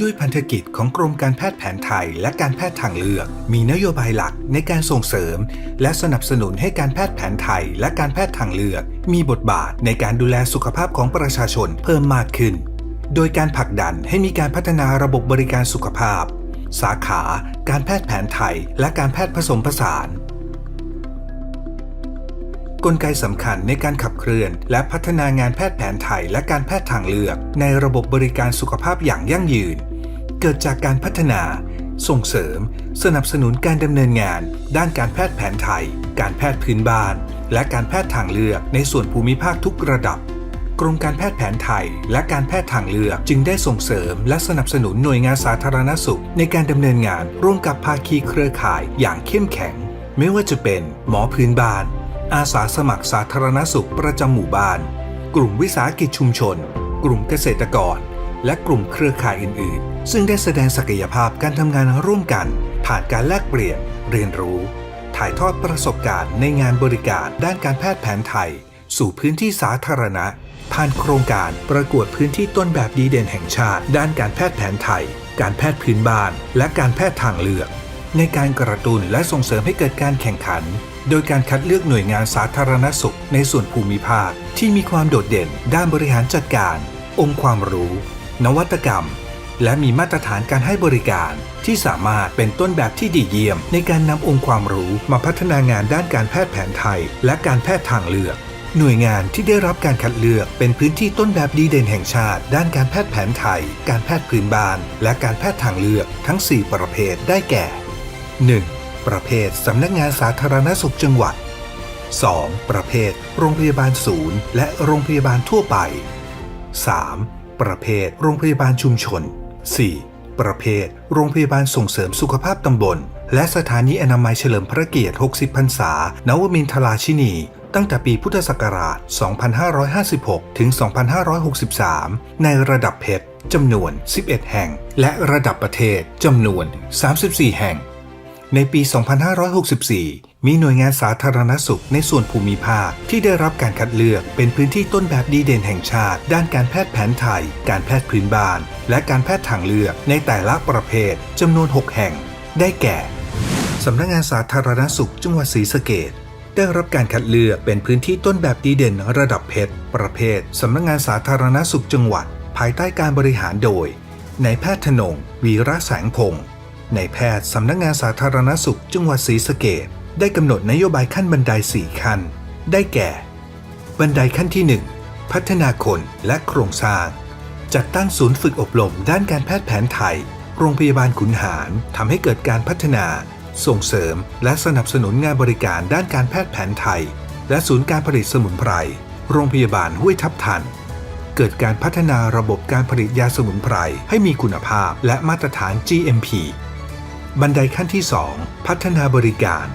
ด้วยพันธกิจของกรมการแพทย์แผนไทยและการแพทย์ทางเลือก มีนโยบายหลักในการส่งเสริม และสนับสนุนให้การแพทย์แผนไทยและการแพทย์ทางเลือก มีบทบาทในการดูแลสุขภาพของประชาชนเพิ่มมากขึ้น โดยการผลักดันให้มีการพัฒนาระบบบริการสุขภาพ สาขา การแพทย์แผนไทย และการแพทย์ผสมผสาน กลไกสำคัญในการขับเคลื่อน และพัฒนางานแพทย์แผนไทยและการแพทย์ทางเลือก ในระบบบริการสุขภาพอย่างยั่งยืน เกิดจากการพัฒนา ส่งเสริม สนับสนุนการดำเนินงาน ด้านการแพทย์แผนไทย การแพทย์พื้นบ้าน และการแพทย์ทางเลือกในส่วนภูมิภาคทุกระดับกรมการแพทย์แผนไทย และการแพทย์ทางเลือกจึงได้ส่งเสริม และสนับสนุนหน่วยงานสาธารณสุข ในการดำเนินงานร่วมกับภาคีเครือข่ายอย่างเข้มแข็ง ไม่ว่าจะเป็น หมอพื้นบ้าน อาสาสมัครสาธารณสุขประจำหมู่บ้าน กลุ่มวิสาหกิจชุมชน กลุ่มเกษตรกร และกลุ่มเครือข่ายอื่น ๆ ซึ่งได้แสดงศักยภาพการทำงานร่วมกัน ผ่านการแลกเปลี่ยน เรียนรู้ ถ่ายทอดประสบการณ์ในงานบริการด้านการแพทย์แผนไทย สู่พื้นที่สาธารณะ ผ่านโครงการประกวดพื้นที่ต้นแบบดีเด่นแห่งชาติ ด้านการแพทย์แผนไทย การแพทย์พื้นบ้าน และการแพทย์ทางเลือก ในการกระตุ้นและส่งเสริมให้เกิดการแข่งขัน โดยการคัดเลือกหน่วยงานสาธารณสุขในส่วนภูมิภาค ที่มีความโดดเด่นด้านบริหารจัดการ องค์ความรู้ นวัตกรรม และมีมาตรฐานการให้บริการ ที่สามารถเป็นต้นแบบที่ดีเยี่ยม ในการนำองค์ความรู้มาพัฒนางานด้านการแพทย์แผนไทย และการแพทย์ทางเลือก หน่วยงานที่ได้รับการคัดเลือกเป็นพื้นที่ต้นแบบดีเด่นแห่งชาติ ด้านการแพทย์แผนไทย การแพทย์พื้นบ้าน และการแพทย์ทางเลือกทั้ง 4 ประเภทได้แก่ 1. ประเภทสำนักงานสาธารณสุขจังหวัด 2. ประเภท โรงพยาบาลศูนย์ และโรงพยาบาลทั่วไป 3. ประเภท โรงพยาบาลชุมชน 4. ประเภท โรงพยาบาลส่งเสริมสุขภาพตำบล และสถานีอนามัยเฉลิมพระเกียรติ 60 พรรษา นวมินทราชินี ตั้งแต่ปีพุทธศักราช 2556 ถึง 2563 ในระดับเพชรจำนวน 11 แห่ง และระดับประเทศจำนวน 34 แห่ง ในปี 2564 มีหน่วยงานสาธารณสุขในส่วนภูมิภาคที่ได้รับการคัดเลือกเป็นพื้นที่ต้นแบบดีเด่นแห่งชาติ ด้านการแพทย์แผนไทย การแพทย์พื้นบ้าน และการแพทย์ทางเลือกในแต่ละประเภทจำนวน 6 แห่ง ได้แก่ สำนักงานสาธารณสุขจังหวัดศรีสะเกษได้รับการคัดเลือกเป็นพื้นที่ต้นแบบดีเด่นระดับเพชร ประเภทสำนักงานสาธารณสุขจังหวัด ภายใต้การบริหารโดยนายแพทย์ธนง วีระแสงพงศ์ นายแพทย์สำนักงานสาธารณสุขจังหวัดศรีสะเกษได้กำหนดนโยบายขั้นบันได 4 ขั้น ได้แก่ บันไดขั้นที่ 1 พัฒนาคนและโครงสร้าง จัดตั้งศูนย์ฝึกอบรมด้านการแพทย์แผนไทย โรงพยาบาลขุนหารทำให้เกิดการพัฒนา ส่งเสริม และสนับสนุนงานบริการด้านการแพทย์แผนไทย และศูนย์การผลิตสมุนไพร โรงพยาบาลห้วยทับทัน เกิดการพัฒนาระบบการผลิตยาสมุนไพรให้มีคุณภาพและมาตรฐาน GMP บันไดขั้นที่ 2 พัฒนาบริการ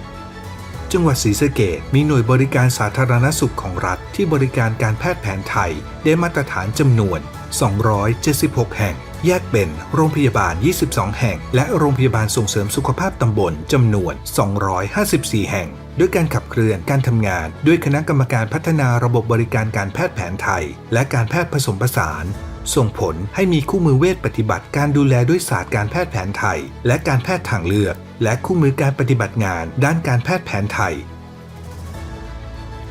จังหวัดศรีสะเกษมีหน่วยบริการสาธารณสุขของรัฐที่บริการการแพทย์แผนไทยได้มาตรฐานจำนวน 276 แห่ง แยกเป็นโรงพยาบาล 22 แห่ง และโรงพยาบาลส่งเสริมสุขภาพตำบลจำนวน 254 แห่งด้วยการขับเคลื่อนการทำงาน ด้วยคณะกรรมการพัฒนาระบบบริการการแพทย์แผนไทย และการแพทย์ผสมผสาน ส่งผลให้มีคู่มือเวชปฏิบัติการดูแลด้วยศาสตร์การแพทย์แผนไทย และการแพทย์ทางเลือก และคู่มือการปฏิบัติงานด้านการแพทย์แผนไทย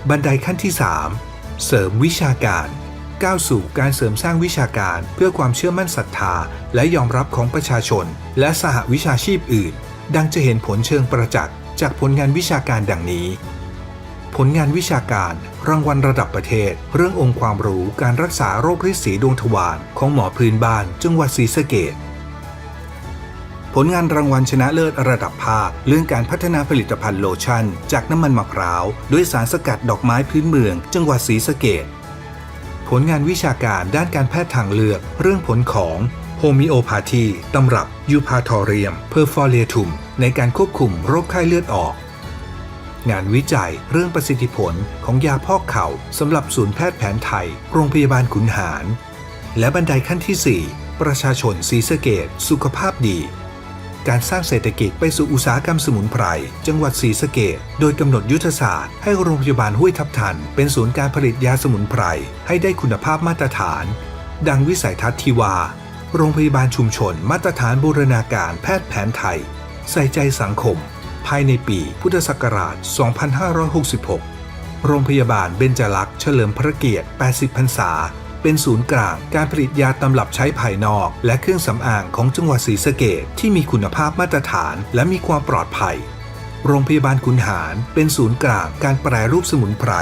บันไดขั้นที่ 3 เสริมวิชาการ ก้าวสู่การเสริมสร้างวิชาการ เพื่อความเชื่อมั่นศรัทธา และยอมรับของประชาชน และสหวิชาชีพอื่น ดังจะเห็นผลเชิงประจักษ์จากผลงานวิชาการดังนี้ ผลงานวิชาการ รางวัลระดับประเทศ เรื่ององค์ความรู้การรักษาโรคฤทธิ์สีดวงทวารของหมอพื้นบ้านจังหวัดศรีสะเกษผลงานรางวัลชนะเลิศระดับภาคเรื่องการพัฒนาผลิตภัณฑ์โลชั่น จากน้ำมันมะพร้าวด้วยสารสกัดดอกไม้พื้นเมือง จังหวัดศรีสะเกษผลงานวิชาการด้านการแพทย์ทางเลือก เรื่องผลของโฮมิโอพาธีตำรับยูพาทอเรียม เพอร์ฟอเรียทุม ในการควบคุมโรคไข้เลือดออก งานวิจัยเรื่องประสิทธิผลของยาพอกเข่าสำหรับศูนย์แพทย์แผนไทย โรงพยาบาลขุนหาร และบันไดขั้นที่ 4 ประชาชนศรีสะเกดสุขภาพดี การสร้างเศรษฐกิจไปสู่อุตสาหกรรมสมุนไพร จังหวัดศรีสะเกดโดยกำหนดยุทธศาสตร์ให้โรงพยาบาลห้วยทับทัน เป็นศูนย์การผลิตยาสมุนไพร ให้ได้คุณภาพมาตรฐาน ดังวิสัยทัศน์ที่ว่า โรงพยาบาลชุมชน มาตรฐานบูรณาการแพทย์แผนไทย ใส่ใจสังคม ภายในปีพุทธศักราช 2566 โรงพยาบาลเบญจลักษ์เฉลิมพระเกียรติ 80 พรรษา เป็นศูนย์กลางการผลิตยาตำรับใช้ภายนอก และเครื่องสำอางของจังหวัดศรีสะเกดที่มีคุณภาพมาตรฐานและมีความปลอดภัย โรงพยาบาลขุนหารเป็นศูนย์กลางการแปรรูปสมุนไพร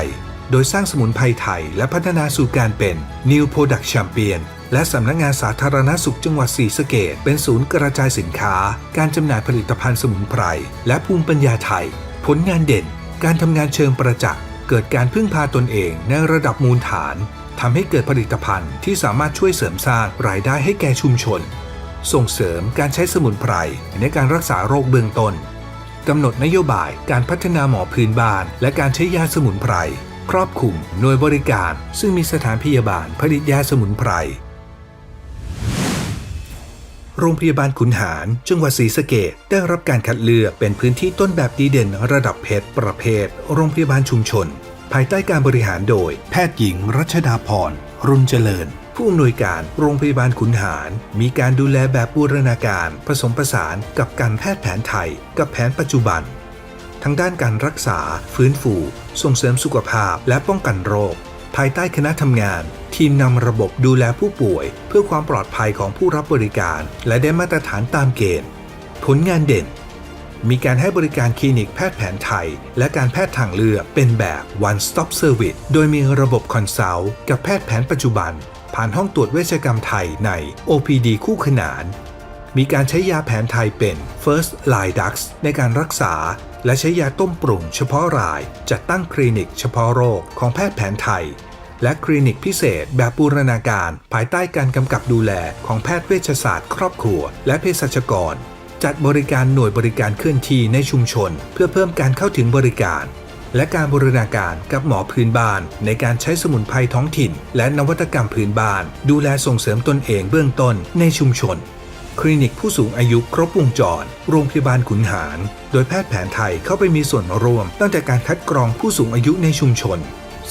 โดยสร้างสมุนไพรไทยและพัฒนาสู่การเป็น New Product Champion และสำนักงานสาธารณสุขจังหวัดศรีสะเกดเป็นศูนย์กระจายสินค้า การจำหน่ายผลิตภัณฑ์สมุนไพร และภูมิปัญญาไทย ผลงานเด่น การทำงานเชิงประจักษ์ เกิดการพึ่งพาตนเองในระดับมูลฐานทำให้เกิดผลิตภัณฑ์ที่สามารถช่วยเสริมสร้างรายได้ให้แก่ชุมชน ส่งเสริมการใช้สมุนไพรในการรักษาโรคเบื้องต้นกำหนดนโยบายการพัฒนาหมอพื้นบ้าน และการใช้ยาสมุนไพรครอบคลุมหน่วยบริการ ซึ่งมีสถานพยาบาลผลิตยาสมุนไพร โรงพยาบาลขุนหาร จังหวัดศรีสะเกดได้รับการคัดเลือกเป็นพื้นที่ต้นแบบดีเด่นระดับเพชรประเภท โรงพยาบาลชุมชน ภายใต้การบริหารโดย แพทย์หญิง รัชดาพร รุนเจริญผู้อำนวยการโรงพยาบาลขุนหาร มีการดูแลแบบบูรณาการ ผสมผสานกับการแพทย์แผนไทย กับแผนปัจจุบัน ทั้งด้านการรักษา ฟื้นฟู ส่งเสริมสุขภาพและป้องกันโรค ภายใต้คณะทำงาน ทีมนำระบบดูแลผู้ป่วย เพื่อความปลอดภัยของผู้รับบริการ และได้มาตรฐานตามเกณฑ์ ผลงานเด่น มีการให้บริการคลินิกแพทย์แผนไทย และการแพทย์ทางเลือกเป็นแบบ one stop service โดยมีระบบคอนซัลท์กับแพทย์แผนปัจจุบัน ผ่านห้องตรวจเวชกรรมไทยใน OPD คู่ขนาน มีการใช้ยาแผนไทยเป็น First Line Dux ในการรักษาและใช้ยาต้มปรุงเฉพาะรายจัดตั้งคลินิกเฉพาะโรคของแพทย์แผนไทย และคลินิกพิเศษแบบบูรณาการ ภายใต้การกำกับดูแลของแพทย์เวชศาสตร์ครอบครัว และเภสัชกร จัดบริการหน่วยบริการเคลื่อนที่ในชุมชน เพื่อเพิ่มการเข้าถึงบริการ และการบูรณาการกับหมอพื้นบ้าน ในการใช้สมุนไพรท้องถิ่น และนวัตกรรมพื้นบ้าน ดูแลส่งเสริมตนเองเบื้องต้นในชุมชนคลินิกผู้สูงอายุครบวงจร โรงพยาบาลขุนหาร โดยแพทย์แผนไทยเข้าไปมีส่วนร่วม ตั้งแต่การคัดกรองผู้สูงอายุในชุมชน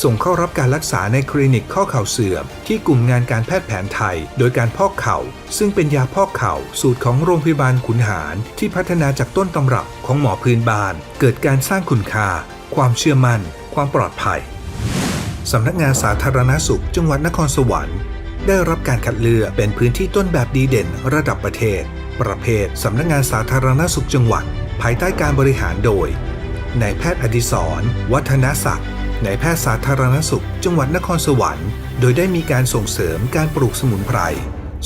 ส่งเข้ารับการรักษาในคลินิกข้อเข่าเสื่อม ที่กลุ่มงานการแพทย์แผนไทย โดยการพอกเข่า ซึ่งเป็นยาพอกเข่า สูตรของโรงพยาบาลขุนหาร ที่พัฒนาจากต้นตำรับของหมอพื้นบ้าน เกิดการสร้างคุณค่า ความเชื่อมั่น ความปลอดภัยสำนักงานสาธารณสุข จังหวัดนครสวรรค์ได้รับการคัดเลือกเป็นพื้นที่ต้นแบบดีเด่นระดับประเทศ ประเภทสำนักงานสาธารณสุขจังหวัด ภายใต้การบริหารโดยนายแพทย์อดิศรวัฒนศักดิ์ นายแพทย์สาธารณสุข จังหวัดนครสวรรค์ โดยได้มีการส่งเสริมการปลูกสมุนไพร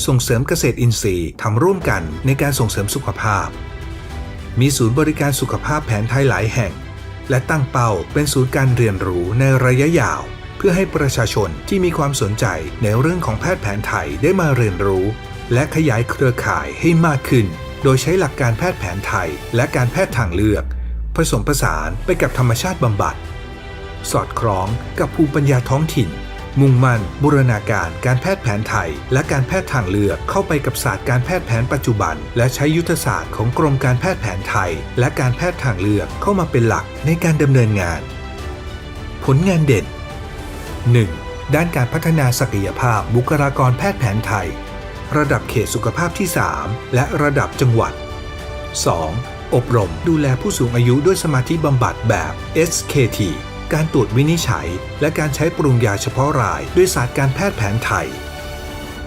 ส่งเสริมเกษตรอินทรีย์ทำร่วมกันในการส่งเสริมสุขภาพ มีศูนย์บริการสุขภาพแผนไทยหลายแห่ง และตั้งเป้าเป็นศูนย์การเรียนรู้ในระยะยาว เพื่อให้ประชาชนที่มีความสนใจในเรื่องของแพทย์แผนไทยได้มาเรียนรู้ และขยายเครือข่ายให้มากขึ้น โดยใช้หลักการแพทย์แผนไทย และการแพทย์ทางเลือก ผสมผสานไปกับธรรมชาติบำบัด สอดคล้องกับภูมิปัญญาท้องถิ่น มุ่งมั่นบูรณาการการแพทย์แผนไทย และการแพทย์ทางเลือกเข้าไปกับศาสตร์การแพทย์แผนปัจจุบัน และใช้ยุทธศาสตร์ของกรมการแพทย์แผนไทย และการแพทย์ทางเลือกเข้ามาเป็นหลักในการดำเนินงาน ผลงานเด่น 1. ด้านการพัฒนาศักยภาพบุคลากรแพทย์แผนไทย ระดับเขตสุขภาพที่ 3 และระดับจังหวัด 2. อบรมดูแลผู้สูงอายุด้วยสมาธิบำบัดแบบ SKT การตรวจวินิจฉัย และการใช้ปรุงยาเฉพาะราย ด้วยศาสตร์การแพทย์แผนไทย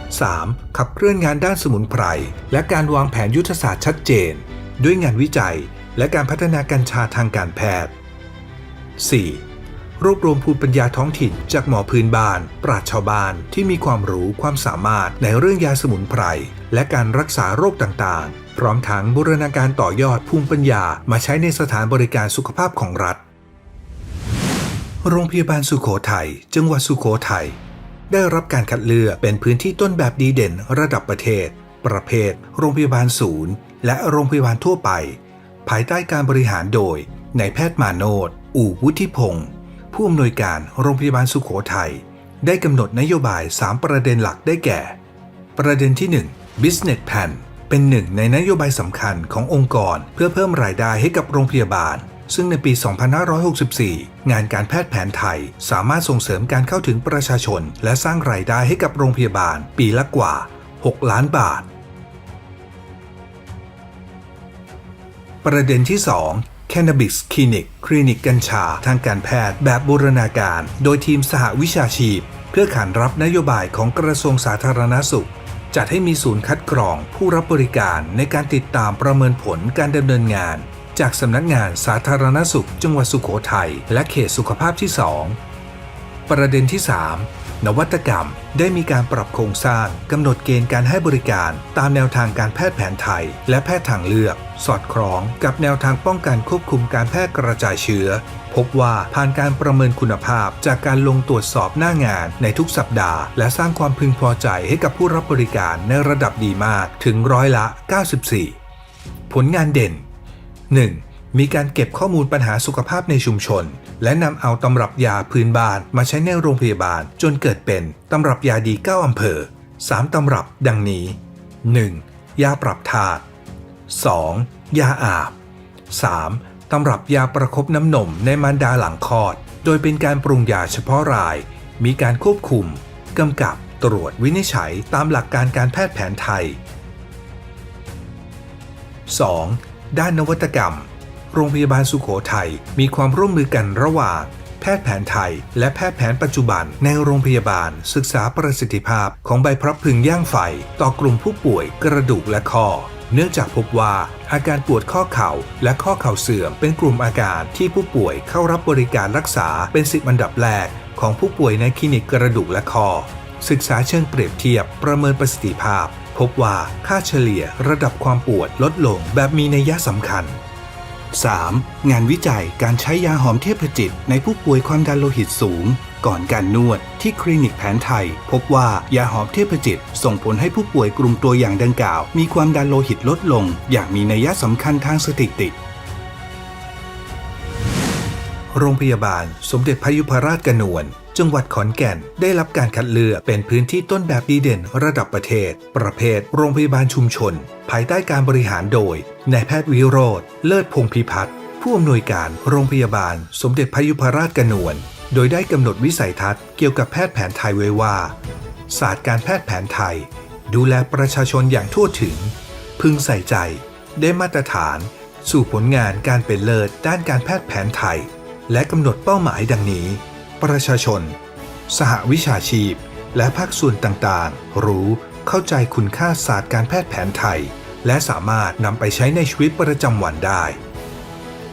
3. ขับเคลื่อนงานด้านสมุนไพร และการวางแผนยุทธศาสตร์ชัดเจน ด้วยงานวิจัย และการพัฒนากัญชาทางการแพทย์ 4. รวบรวมภูมิปัญญาท้องถิ่น จากหมอพื้นบ้าน ปราชชาวบ้านที่มีความรู้ความสามารถในเรื่องยาสมุนไพร และการรักษาโรคต่างๆ พร้อมทั้งบูรณาการต่อยอดภูมิปัญญามาใช้ในสถานบริการสุขภาพของรัฐ โรงพยาบาลสุโขทัย จังหวัดสุโขทัย ได้รับการคัดเลือกเป็นพื้นที่ต้นแบบดีเด่นระดับประเทศ ประเภท โรงพยาบาลศูนย์ และโรงพยาบาลทั่วไป ภายใต้การบริหารโดยนายแพทย์มาโนดอู่วุฒิพงศ์ผู้อำนวยการโรงพยาบาลสุโขทัย ได้กำหนดนโยบาย 3 ประเด็นหลักได้แก่ ประเด็นที่ 1 Business Plan เป็นหนึ่งในนโยบายสำคัญขององค์กรเพื่อเพิ่มรายได้ให้กับโรงพยาบาล ซึ่งในปี 2564 งานการแพทย์แผนไทย สามารถส่งเสริมการเข้าถึงประชาชน และสร้างรายได้ให้กับโรงพยาบาล ปีละกว่า 6 ล้านบาท ประเด็นที่ 2 Cannabis Clinic คลินิกกัญชาทางการแพทย์แบบบูรณาการ โดยทีมสหวิชาชีพ เพื่อขานรับนโยบายของกระทรวงสาธารณสุข จัดให้มีศูนย์คัดกรองผู้รับบริการในการติดตามประเมินผลการดำเนินงาน จากสำนักงานสาธารณสุขจังหวัดสุโขทัยและเขตสุขภาพที่ 2 ประเด็นที่ 3 นวัตกรรมได้มีการปรับโครงสร้างกำหนดเกณฑ์การให้บริการตามแนวทางการแพทย์แผนไทย และแพทย์ทางเลือก สอดคล้องกับแนวทางป้องกันควบคุมการแพร่กระจายเชื้อ พบว่าผ่านการประเมินคุณภาพจากการลงตรวจสอบหน้างานในทุกสัปดาห์ และสร้างความพึงพอใจให้กับผู้รับบริการในระดับดีมากถึงร้อยละ 94 ผลงานเด่น 1. มีการเก็บข้อมูลปัญหาสุขภาพในชุมชน และนำเอาตำรับยาพื้นบ้านมาใช้ในโรงพยาบาล จนเกิดเป็นตำรับยาดี 9 อำเภอ 3 ตำรับดังนี้ 1. ยาปรับธาตุ 2. ยาอาบ 3. ตำรับยาประคบน้ำนมในมารดาหลังคลอด โดยเป็นการปรุงยาเฉพาะราย มีการควบคุมกำกับตรวจวินิจฉัยตามหลักการการแพทย์แผนไทย 2. ด้านนวัตกรรม โรงพยาบาลสุขโขทัยมีความร่วมมือกันระหว่าง แพทย์แผนไทย และแพทย์แผนปัจจุบันในโรงพยาบาล ศึกษาประสิทธิภาพของใบพรับพึงย่างไฟ ต่อกลุ่มผู้ป่วยกระดูกและข้อเนื่องจากพบว่าอาการปวดข้อเข่าและข้อเข่าเสื่อมเป็นกลุ่มอาการที่ผู้ป่วยเข้ารับบริการรักษาเป็นสิบอันดับแรก ของผู้ป่วยในคลินิกกระดูกและคอ ศึกษาเชิงเปรียบเทียบประเมินประสิทธิภาพ พบว่าค่าเฉลี่ยระดับความปวดลดลงแบบมีนัยสำคัญ 3. งานวิจัยการใช้ยาหอมเทพจิตในผู้ป่วยความดันโลหิตสูง ก่อนการนวดที่คลินิกแผนไทย พบว่ายาหอมเทพจิตส่งผลให้ผู้ป่วยกลุ่มตัวอย่างดังกล่าว มีความดันโลหิตลดลง อย่างมีนัยสำคัญทางสถิติ โรงพยาบาลสมเด็จพยุพราชกนวน จังหวัดขอนแก่น ได้รับการคัดเลือกเป็นพื้นที่ต้นแบบดีเด่นระดับประเทศ ประเภทโรงพยาบาลชุมชน ภายใต้การบริหารโดยนายแพทย์วิโรธเลิศพงพิพัฒน์ผู้อำนวยการโรงพยาบาล สมเด็จพยุพราชกนวน โดยได้กำหนดวิสัยทัศน์เกี่ยวกับแพทย์แผนไทยไว้ว่า ศาสตร์การแพทย์แผนไทย ดูแลประชาชนอย่างทั่วถึง พึงใส่ใจ ได้มาตรฐาน สู่ผลงานการเป็นเลิศด้านการแพทย์แผนไทย และกำหนดเป้าหมายดังนี้ ประชาชน สหวิชาชีพ และภาคส่วนต่างๆ รู้เข้าใจคุณค่าศาสตร์การแพทย์แผนไทย และสามารถนำไปใช้ในชีวิตประจำวันได้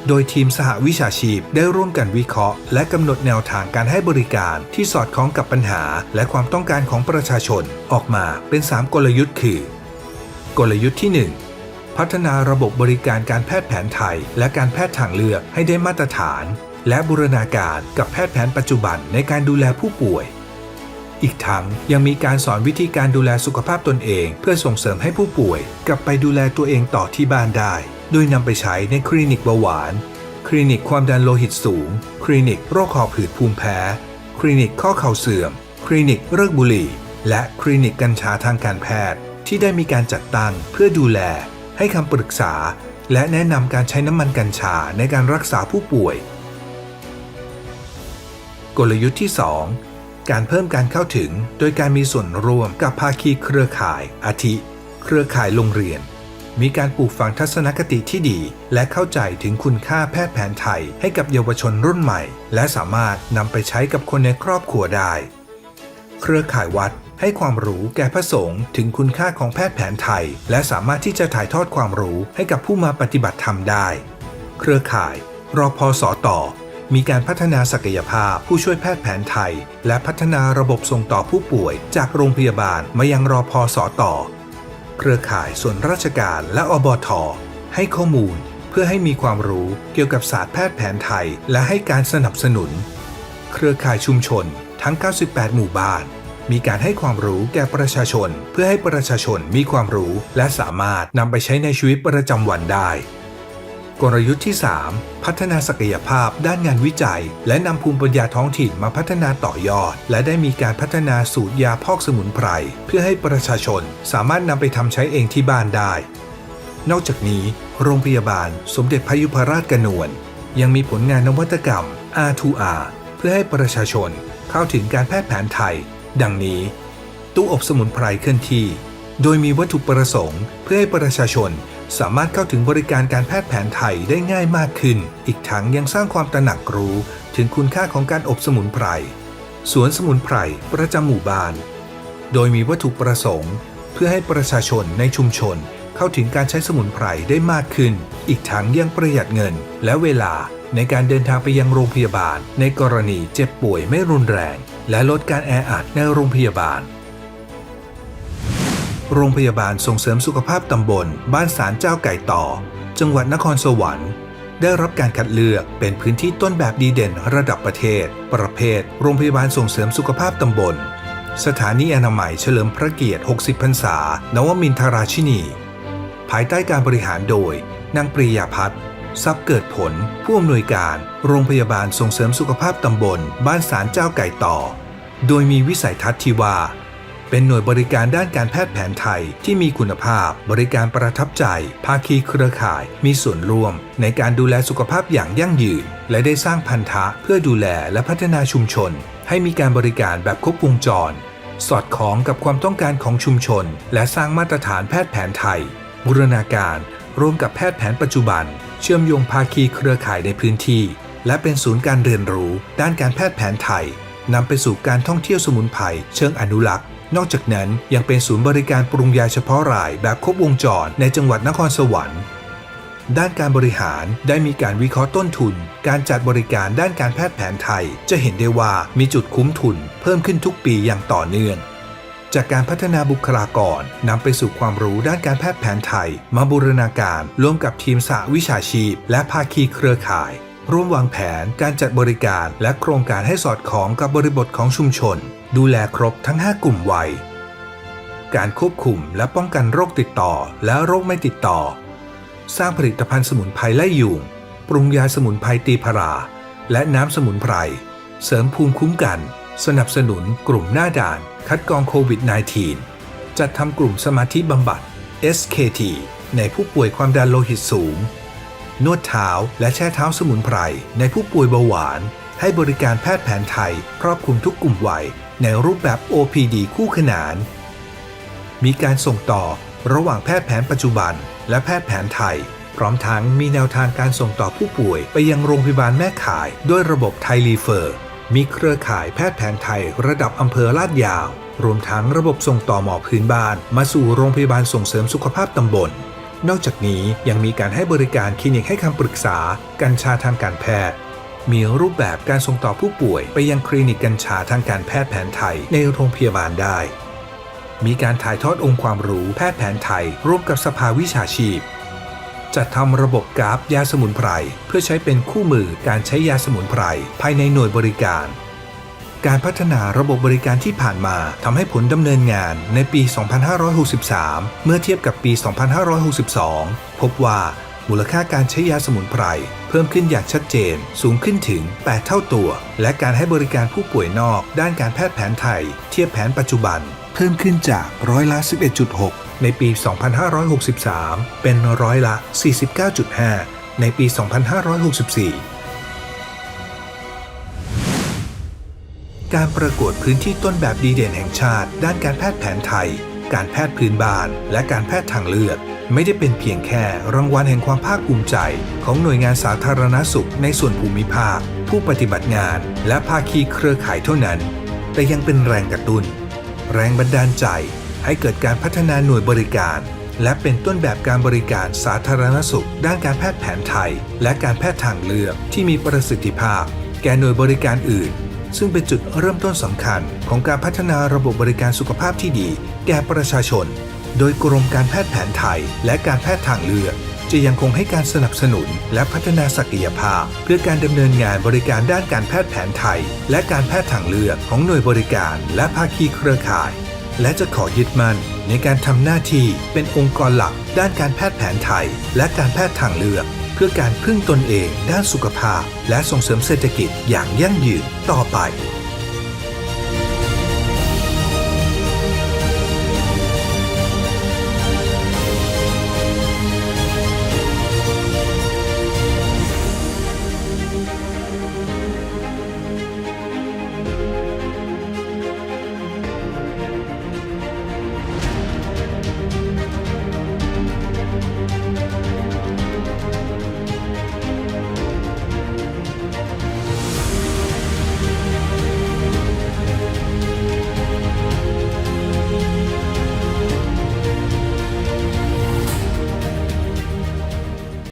โดยทีมสหวิชาชีพได้ร่วมกันวิเคราะห์ และกำหนดแนวทางการให้บริการที่สอดคล้องกับปัญหา และความต้องการของประชาชนออกมาเป็น 3 กลยุทธ์คือ กลยุทธ์ที่ 1พัฒนาระบบบริการการแพทย์แผนไทย และการแพทย์ทางเลือกให้ได้มาตรฐาน และบูรณาการกับแพทย์แผนปัจจุบันในการดูแลผู้ป่วย อีกทั้งยังมีการสอนวิธีการดูแลสุขภาพตนเอง เพื่อส่งเสริมให้ผู้ป่วย กลับไปดูแลตัวเองต่อที่บ้านได้ โดยนำไปใช้ในคลินิกเบาหวาน คลินิกความดันโลหิตสูง คลินิกโรคหอบหืดภูมิแพ้ คลินิกข้อเข่าเสื่อม คลินิกเลิกบุหรี่ และคลินิกกัญชาทางการแพทย์ ที่ได้มีการจัดตั้งเพื่อดูแล ให้คำปรึกษา และแนะนำการใช้น้ำมันกัญชาในการรักษาผู้ป่วย กลยุทธ์ที่ 2 การเพิ่มการเข้าถึงโดยการมีส่วนร่วมกับภาคีเครือข่าย อาทิ เครือข่ายโรงเรียน มีการปลูกฝังทัศนคติที่ดี และเข้าใจถึงคุณค่าแพทย์แผนไทยให้กับเยาวชนรุ่นใหม่ และสามารถนำไปใช้กับคนในครอบครัวได้ เครือข่ายวัดให้ความรู้แก่พระสงฆ์ถึงคุณค่าของแพทย์แผนไทย และสามารถที่จะถ่ายทอดความรู้ให้กับผู้มาปฏิบัติธรรมได้ เครือข่ายรอพอสอต่อ มีการพัฒนาศักยภาพผู้ช่วยแพทย์แผนไทย และพัฒนาระบบส่งต่อผู้ป่วย จากโรงพยาบาลมายังรอพอสอต่อ เครือข่ายส่วนราชการและอบทให้ข้อมูล เพื่อให้มีความรู้เกี่ยวกับศาสตร์แพทย์แผนไทย และให้การสนับสนุน เครือข่ายชุมชนทั้ง 98 หมู่บ้าน มีการให้ความรู้แก่ประชาชน เพื่อให้ประชาชนมีความรู้และสามารถนำไปใช้ในชีวิตประจำวันได้ กลยุทธ์ที่ 3 พัฒนาศักยภาพด้านงานวิจัย และนำภูมิปัญญาท้องถิ่นมาพัฒนาต่อยอด และได้มีการพัฒนาสูตรยาพอกสมุนไพร เพื่อให้ประชาชนสามารถนำไปทำใช้เองที่บ้านได้ นอกจากนี้ โรงพยาบาลสมเด็จพยุพราชกนวน ยังมีผลงานนวัตกรรม R2R เพื่อให้ประชาชนเข้าถึงการแพทย์แผนไทย ดังนี้ ตู้อบสมุนไพรเคลื่อนที่ โดยมีวัตถุประสงค์ เพื่อให้ประชาชน สามารถเข้าถึงบริการการแพทย์แผนไทยได้ง่ายมากขึ้น อีกทั้งยังสร้างความตระหนักรู้ถึงคุณค่าของการอบสมุนไพร สวนสมุนไพรประจำหมู่บ้าน โดยมีวัตถุประสงค์ เพื่อให้ประชาชนในชุมชนเข้าถึงการใช้สมุนไพรได้มากขึ้น อีกทั้งยังประหยัดเงิน และเวลาในการเดินทางไปยังโรงพยาบาล ในกรณีเจ็บป่วยไม่รุนแรง และลดการแออัดในโรงพยาบาล โรงพยาบาลส่งเสริมสุขภาพตำบล บ้านสารเจ้าไก่ต่อ จังหวัดนครสวรรค์ ได้รับการคัดเลือกเป็นพื้นที่ต้นแบบดีเด่นระดับประเทศ ประเภท โรงพยาบาลส่งเสริมสุขภาพตำบล สถานีอนามัยเฉลิมพระเกียรติ 60 พรรษา นวมินทราชินี ภายใต้การบริหารโดย นางปรียาพัฒน์ทรัพย์เกิดผล ผู้อำนวยการ โรงพยาบาลส่งเสริมสุขภาพตำบล บ้านสารเจ้าไก่ต่อ โดยมีวิสัยทัศน์ที่ว่า เป็นหน่วยบริการด้านการแพทย์แผนไทยที่มีคุณภาพ บริการประทับใจ ภาคีเครือข่าย มีส่วนร่วม ในการดูแลสุขภาพอย่างยั่งยืน และได้สร้างพันธะเพื่อดูแลและพัฒนาชุมชน ให้มีการบริการแบบครบวงจร สอดคล้องกับความต้องการของชุมชน และสร้างมาตรฐานแพทย์แผนไทย บูรณาการ ร่วมกับแพทย์แผนปัจจุบัน เชื่อมโยงภาคีเครือข่ายในพื้นที่ และเป็นศูนย์การเรียนรู้ ด้านการแพทย์แผนไทยนำไปสู่การท่องเที่ยวสมุนไพรเชิงอนุรักษ์ นอกจากนั้นยังเป็นศูนย์บริการปรุงยาเฉพาะรายแบบครบวงจรในจังหวัดนครสวรรค์ ด้านการบริหารได้มีการวิเคราะห์ต้นทุน การจัดบริการด้านการแพทย์แผนไทย จะเห็นได้ว่ามีจุดคุ้มทุน เพิ่มขึ้นทุกปีอย่างต่อเนื่องจากการพัฒนาบุคลากรนำไปสู่ความรู้ด้านการแพทย์แผนไทย มาบูรณาการร่วมกับทีมสหวิชาชีพ และภาคีเครือข่าย ร่วมวางแผนการจัดบริการและโครงการให้สอดคล้องกับบริบทของชุมชน ดูแลครบทั้ง 5 กลุ่มวัย การควบคุมและป้องกันโรคติดต่อและโรคไม่ติดต่อ สร้างผลิตภัณฑ์สมุนไพรไล่ยุง ปรุงยาสมุนไพรตีพรา และน้ำสมุนไพร เสริมภูมิคุ้มกัน สนับสนุนกลุ่มหน้าด่าน คัดกรองโควิด -19 จัดทำกลุ่มสมาธิบำบัด SKT ในผู้ป่วยความดันโลหิตสูง นวดเท้าและแช่เท้าสมุนไพรในผู้ป่วยเบาหวาน ให้บริการแพทย์แผนไทยครอบคลุมทุกกลุ่มวัย ในรูปแบบ OPD คู่ขนาน มีการส่งต่อระหว่างแพทย์แผนปัจจุบัน และแพทย์แผนไทย พร้อมทั้งมีแนวทางการส่งต่อผู้ป่วย ไปยังโรงพยาบาลแม่ข่าย ด้วยระบบไทยรีเฟอร์ มีเครือข่ายแพทย์แผนไทย ระดับอำเภอลาดยาว รวมทั้งระบบส่งต่อหมอพื้นบ้าน มาสู่โรงพยาบาลส่งเสริมสุขภาพตำบลนอกจากนี้ยังมีการให้บริการคลินิกให้คำปรึกษา กัญชาทางการแพทย์ มีรูปแบบการส่งต่อผู้ป่วย ไปยังคลินิกกัญชาทางการแพทย์แผนไทยในโรงพยาบาลได้ มีการถ่ายทอดองค์ความรู้แพทย์แผนไทย ร่วมกับสภาวิชาชีพ จัดทำระบบกราฟยาสมุนไพร เพื่อใช้เป็นคู่มือการใช้ยาสมุนไพร ภายในหน่วยบริการ การพัฒนาระบบบริการที่ผ่านมาทำให้ผลดำเนินงานในปี 2563 เมื่อเทียบกับปี 2562 พบว่า มูลค่าการใช้ยาสมุนไพรเพิ่มขึ้นอย่างชัดเจน สูงขึ้นถึง 8 เท่าตัว และการให้บริการผู้ป่วยนอก ด้านการแพทย์แผนไทย เทียบแผนปัจจุบัน เพิ่มขึ้นจากร้อยละ 11.6 ในปี 2563 เป็นร้อยละ 49.5 ในปี 2564การประกวดพื้นที่ต้นแบบดีเด่นแห่งชาติ ด้านการแพทย์แผนไทย การแพทย์พื้นบ้าน และการแพทย์ทางเลือก ไม่ได้เป็นเพียงแค่รางวัลแห่งความภาคภูมิใจ ของหน่วยงานสาธารณสุขในส่วนภูมิภาค ผู้ปฏิบัติงาน และภาคีเครือข่ายเท่านั้น แต่ยังเป็นแรงกระตุ้น แรงบันดาลใจให้เกิดการพัฒนาหน่วยบริการ และเป็นต้นแบบการบริการสาธารณสุข ด้านการแพทย์แผนไทย และการแพทย์ทางเลือกที่มีประสิทธิภาพ แก่หน่วยบริการอื่น ซึ่งเป็นจุดเริ่มต้นสำคัญของการพัฒนาระบบบริการสุขภาพที่ดี แก่ประชาชน โดยกรมการแพทย์แผนไทย และการแพทย์ทางเลือก จะยังคงให้การสนับสนุน และพัฒนาศักยภาพ เพื่อการดำเนินงานบริการด้านการแพทย์แผนไทย และการแพทย์ทางเลือกของหน่วยบริการ และภาคีเครือข่าย และจะขอยึดมั่นในการทำหน้าที่เป็นองค์กรหลัก ด้านการแพทย์แผนไทย และการแพทย์ทางเลือก พื่อการพึ่งตนเองด้านสุขภาพ และส่งเสริมเศรษฐกิจอย่างยั่งยืนต่อไป